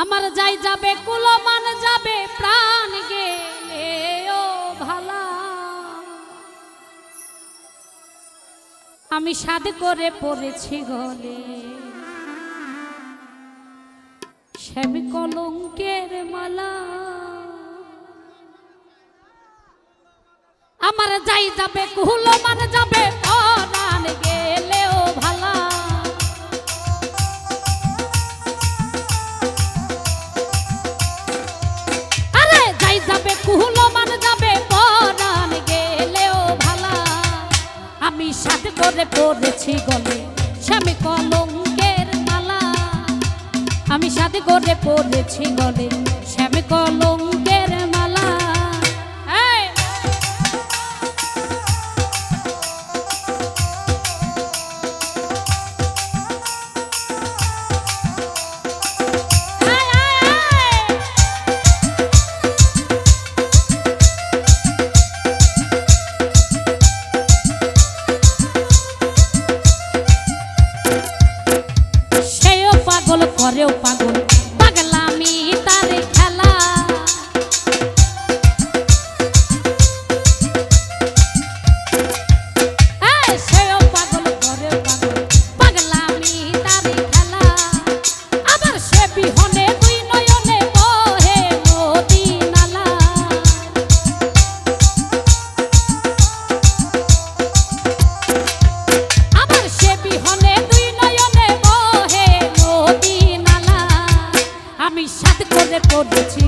আমার যাই যাবে, কুলমান যাবে, প্রাণ গেলে, ও ভালা। আমি সাদ করে পড়েছি গলে। শ্যামি কলঙ্কের মালা। আমার যাই যাবে, কুলমান যাবে ধরে পড়েছি গলে। স্বামী কলঙ্কের মালা। আমি সাথে করে পড়েছি গলে। স্বামী কলঙ্ক করেছি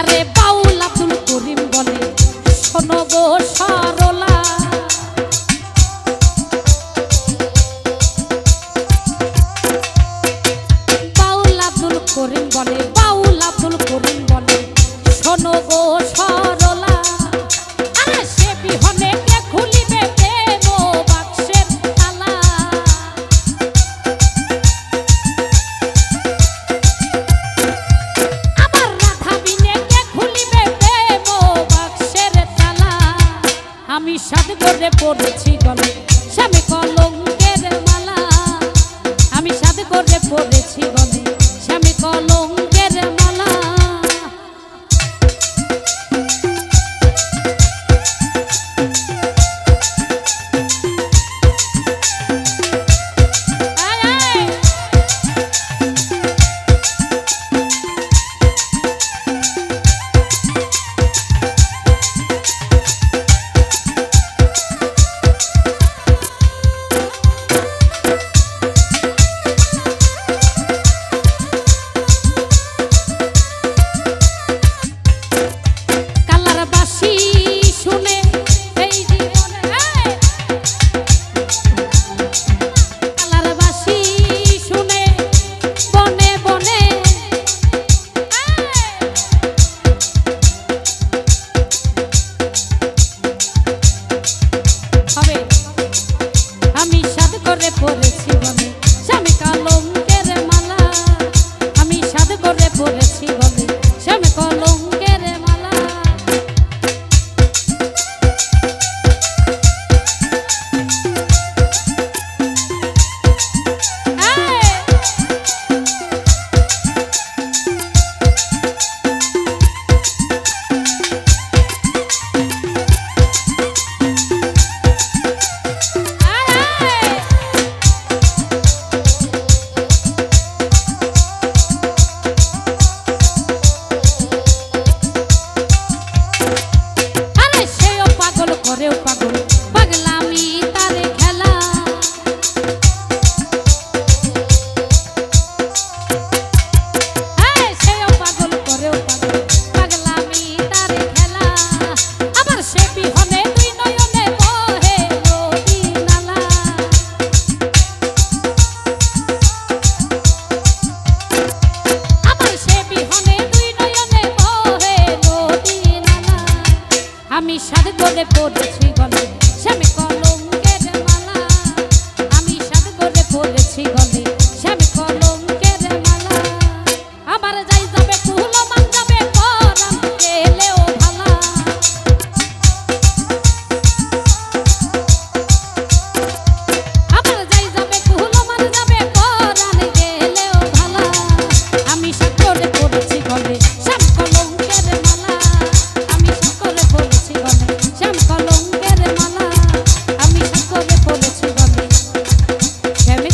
arrepentido. আমি সাদগরে পড়েছি গলে স্বামী কলঙ্কের মালা। আমি সাদগরে পড়েছি গলে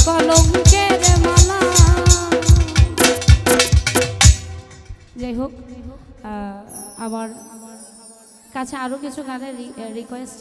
কলঙ্কের মালা। যাই হোক আমার কাছে আরও কিছু গানের রিকোয়েস্ট